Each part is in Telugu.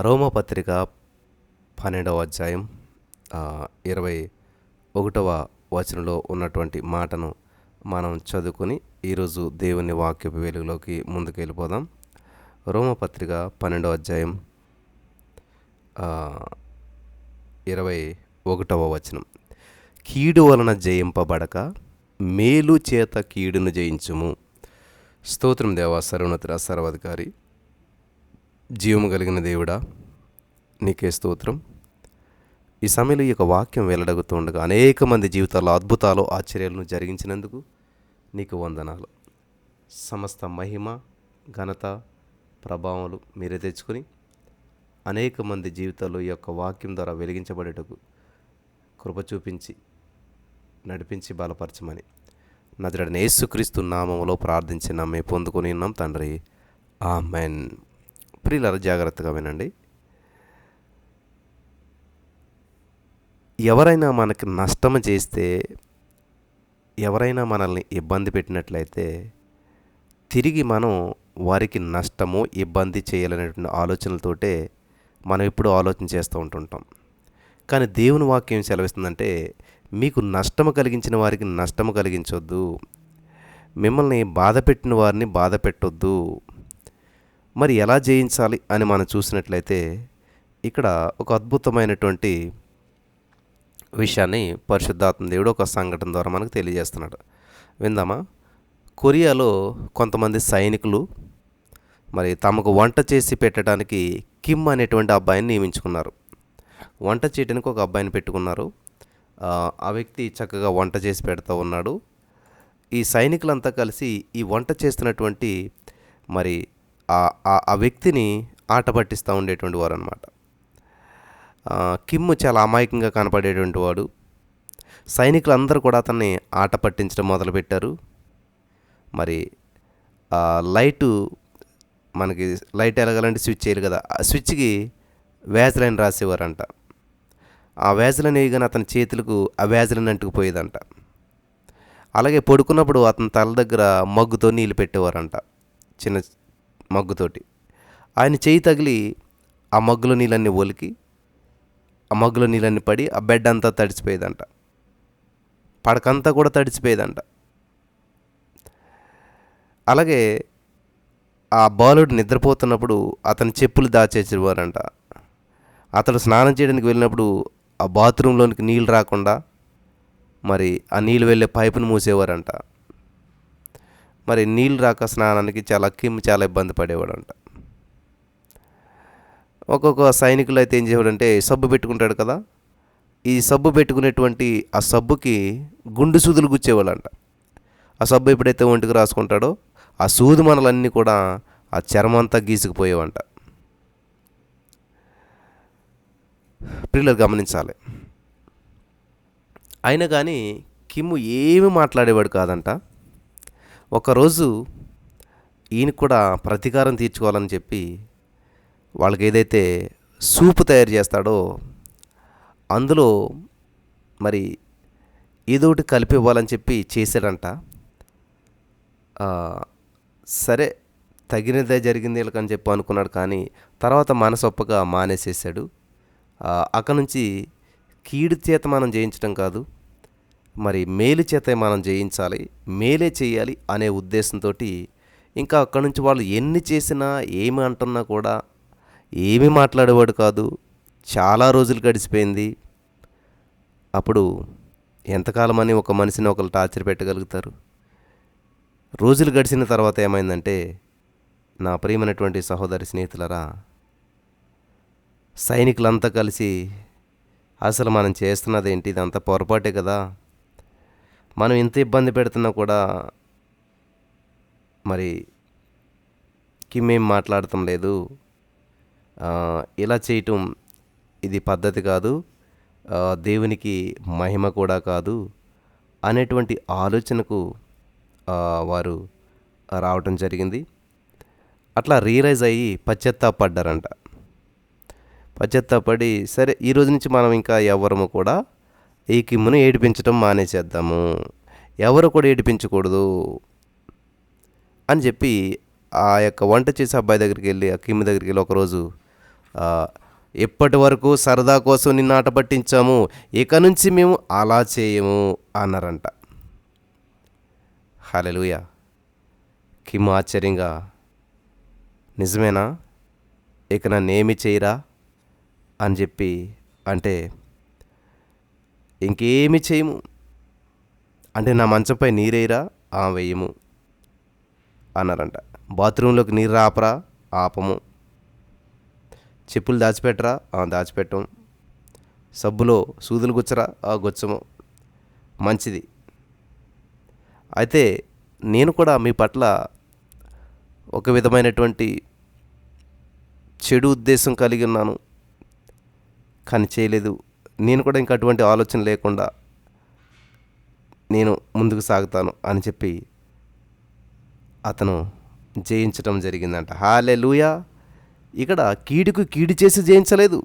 రోమపత్రిక పన్నెండవ అధ్యాయం ఇరవై ఒకటవ వచనంలో ఉన్నటువంటి మాటను మనం చదువుకొని ఈరోజు దేవుని వాక్యపు వెలుగులోకి ముందుకు వెళ్ళిపోదాం. రోమపత్రిక పన్నెండవ అధ్యాయం ఇరవై ఒకటవ వచనం. కీడు వలన జయింపబడక మేలు చేత కీడును జయించుము. స్తోత్రం దేవా సర్వోన్నత సర్వాధికారి. జీవము కలిగిన దేవుడా నీకే స్తోత్రం. ఈ సమయంలో ఈ యొక్క వాక్యం వెల్లడగుతుండగా అనేక మంది జీవితాల్లో అద్భుతాలు ఆశ్చర్యాలను జరిగించినందుకు నీకు వందనాలు. సమస్త మహిమ ఘనత ప్రభావాలు మీరే తెచ్చుకొని అనేక మంది జీవితాల్లో ఈ యొక్క వాక్యం ద్వారా వెలిగించబడేటకు కృప చూపించి నడిపించి బలపరచమని నజరడిన యేసుక్రీస్తు నామంలో ప్రార్థించి నమ్మే పొందుకొని ఉన్నాం తండ్రి. ఆమెన్. ప్రియుల జాగ్రత్తగా వినండి. ఎవరైనా మనకి నష్టం చేస్తే ఎవరైనా మనల్ని ఇబ్బంది పెట్టినట్లయితే తిరిగి మనం వారికి నష్టము ఇబ్బంది చేయాలనేటువంటి ఆలోచనలతోటే మనం ఎప్పుడూ ఆలోచన చేస్తూ ఉంటుంటాం. కానీ దేవుని వాక్యం సెలవిస్తుందంటే మీకు నష్టము కలిగించిన వారికి నష్టము కలిగించొద్దు. మిమ్మల్ని బాధ పెట్టిన వారిని బాధ పెట్టొద్దు. మరి ఎలా జయించాలి అని మనం చూసినట్లయితే ఇక్కడ ఒక అద్భుతమైనటువంటి విషయాన్ని పరిశుద్ధాత్మ దేవుడు ఒక సంఘటన ద్వారా మనకు తెలియజేస్తున్నాడు. విందామా? కొరియాలో కొంతమంది సైనికులు మరి తమకు వంట చేసి పెట్టడానికి కిమ్ అనేటువంటి అబ్బాయిని నియమించుకున్నారు. వంట చేయడానికి ఒక అబ్బాయిని పెట్టుకున్నారు. ఆ, వ్యక్తి చక్కగా వంట చేసి పెడతా ఉన్నాడు. ఈ సైనికులంతా కలిసి ఈ వంట చేస్తున్నటువంటి మరి ఆ- వ్యక్తిని ఆట పట్టిస్తూ ఉండేటువంటి వారు అనమాట కిమ్ చాలా అమాయకంగా కనపడేటువంటి వాడు. సైనికులందరూ కూడా అతన్ని ఆట పట్టించడం మొదలుపెట్టారు. మరి లైటు మనకి లైట్ ఎలగాలంటే స్విచ్ చేయాలి కదా. ఆ స్విచ్కి వ్యాజ్లైన్ రాసేవారంట. ఆ వ్యాజ్లైన్ వేయగానే అతని చేతులకు ఆ వ్యాజ్లైన్ అంటుకుపోయేదంట. అలాగే పడుకున్నప్పుడు అతని తల దగ్గర మగ్గుతో నీళ్ళు పెట్టేవారంట. చిన్న మగ్గుతోటి. ఆయన చేయి తగిలి ఆ మగ్గులో నీళ్ళన్నీ ఒలికి ఆ మగ్గులో నీళ్ళన్నీ పడి ఆ బెడ్ అంతా తడిచిపోయేదంట పడకంతా కూడా తడిచిపోయేదంట అలాగే ఆ బాలుడు నిద్రపోతున్నప్పుడు అతని చెప్పులు దాచేసేవారంట. అతడు స్నానం చేయడానికి వెళ్ళినప్పుడు ఆ బాత్రూంలోనికి నీళ్ళు రాకుండా మరి ఆ నీళ్ళు వెళ్ళే పైపును మూసేవారంట. మరి నీళ్ళు రాక స్నానానికి చాలా కిమ్ చాలా ఇబ్బంది పడేవాడంట. ఒక్కొక్క సైనికులు అయితే ఏం చేసేవాడంటే సబ్బు పెట్టుకుంటాడు కదా ఈ సబ్బు పెట్టుకునేటువంటి ఆ సబ్బుకి గుండు సూదులు గుచ్చేవాళ్ళంట. ఆ సబ్బు ఎప్పుడైతే ఒంటికి రాసుకుంటాడో ఆ సూది మనలన్నీ కూడా ఆ చర్మంతా గీసుకుపోయేవంట. పిల్లలు గమనించాలి. అయినా కానీ కిమ్ము ఏమి మాట్లాడేవాడు కాదంట. ఒకరోజు ఈయన కూడా ప్రతీకారం తీర్చుకోవాలని చెప్పి వాళ్ళకి ఏదైతే సూపు తయారు చేస్తాడో అందులో మరి ఏదో ఒకటి కలిపి ఇవ్వాలని చెప్పి చేశాడంట. సరే తగినదే జరిగింది వీళ్ళకని చెప్పి అనుకున్నాడు కానీ తర్వాత మనసొప్పగా మానేసేసాడు అక్కడ నుంచి కీడు చేత మనం జయించడం కాదు. మరి మేలు చేత మనం జయించాలి మేలే చేయాలి అనే ఉద్దేశంతో ఇంకా అక్కడి నుంచి వాళ్ళు ఎన్ని చేసినా ఏమి అంటున్నా కూడా ఏమి మాట్లాడేవాడు కాదు. చాలా రోజులు గడిచిపోయింది. అప్పుడు ఎంతకాలమని ఒక మనిషిని ఒకరు టార్చర్ పెట్టగలుగుతారు? రోజులు గడిచిన తర్వాత ఏమైందంటే నా ప్రియమైనటువంటి సహోదరి స్నేహితులరా సైనికులంతా కలిసి అసలు మనం చేస్తున్నది ఏంటి? ఇదంతా పొరపాటే కదా? మనం ఇంత ఇబ్బంది పెడుతున్నా కూడా మరి కిమ్మేం మాట్లాడటం లేదు. ఇలా చేయటం ఇది పద్ధతి కాదు. దేవునికి మహిమ కూడా కాదు అనేటువంటి ఆలోచనకు వారు రావటం జరిగింది. అట్లా రియలైజ్ అయ్యి పశ్చత్తాపడ్డారంట. పశ్చత్తాపడి సరే ఈ రోజు నుంచి మనం ఇంకా ఎవరము కూడా ఈ కిమ్మును ఏడిపించడం మానేసేద్దాము. ఎవరు కూడా ఏడిపించకూడదు అని చెప్పి ఆ యొక్క వంట చేసే అబ్బాయి దగ్గరికి వెళ్ళి ఆ కిమ్ దగ్గరికి వెళ్ళి ఒకరోజు ఆ, ఎప్పటి వరకు సరదా కోసం నిన్ను ఆట పట్టించాము? ఇక నుంచి మేము అలా చేయము అన్నారంట. హలలుయ కిమ్ ఆశ్చర్యంగా నిజమేనా? ఇక నన్ను ఏమి చేయరా? అని చెప్పి అంటే ఇంకేమి చేయము. అంటే నా మంచంపై నీరేరా ఆ వేయము అన్నారంట. బాత్రూంలోకి నీరు రాపరా ఆపము. చెప్పులు దాచిపెట్టరా ఆ దాచిపెట్టం. సబ్బులో సూదులు గుచ్చరా ఆ గుచ్చము. మంచిది. అయితే నేను కూడా మీ పట్ల ఒక విధమైనటువంటి చెడు ఉద్దేశం కలిగి ఉన్నాను. కానీ చేయలేదు. నేను కూడా ఇంకా అటువంటి ఆలోచన లేకుండా నేను ముందుకు సాగుతాను అని చెప్పి అతను జయించటం జరిగిందంట. హాలే లూయా ఇక్కడ కీడుకు కీడు చేసి జయించలేదు.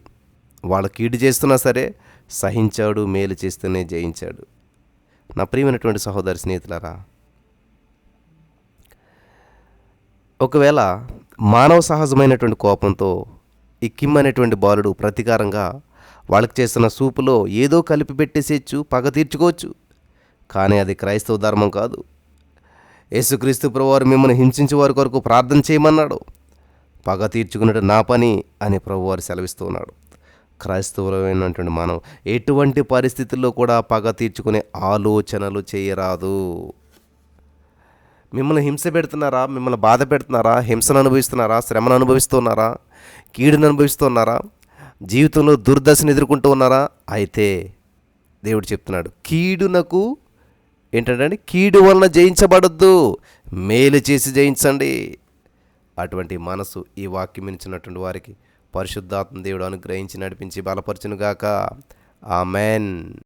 వాళ్ళ కీడు చేస్తున్నా సరే సహించాడు మేలు చేస్తూనే జయించాడు. నా ప్రియమైనటువంటి సహోదరి స్నేహితులరా ఒకవేళ మానవ సహజమైనటువంటి కోపంతో ఈ కిమ్ అనేటువంటి బాలుడు ప్రతీకారంగా వాళ్ళకి చేస్తున్న సూపులో ఏదో కలిపి పెట్టేసేయచ్చు పగ తీర్చుకోవచ్చు. కానీ అది క్రైస్తవ ధర్మం కాదు. యేసుక్రీస్తు ప్రభువారు మిమ్మల్ని హింసించే వారి కొరకు ప్రార్థన చేయమన్నాడు. పగ తీర్చుకున్నట్టు నా పని అని ప్రభువారు సెలవిస్తూ ఉన్నాడు. క్రైస్తవులమైనటువంటి మనం ఎటువంటి పరిస్థితుల్లో కూడా పగ తీర్చుకునే ఆలోచనలు చేయరాదు. మిమ్మల్ని హింస పెడుతున్నారా? మిమ్మల్ని బాధ పెడుతున్నారా? హింసను అనుభవిస్తున్నారా? శ్రమను అనుభవిస్తున్నారా? కీడును అనుభవిస్తున్నారా? జీవితంలో దుర్దశను ఎదుర్కొంటూ ఉన్నారా? అయితే దేవుడు చెప్తున్నాడు కీడునకు ఏంటంటే కీడు వలన జయించబడద్దు మేలు చేసి జయించండి. అటువంటి మనసు ఈ వాక్యం ఇచ్చినటువంటి వారికి పరిశుద్ధాత్మ దేవుడు అనుగ్రహించి నడిపించి బలపరచునుగాక. ఆమెన్.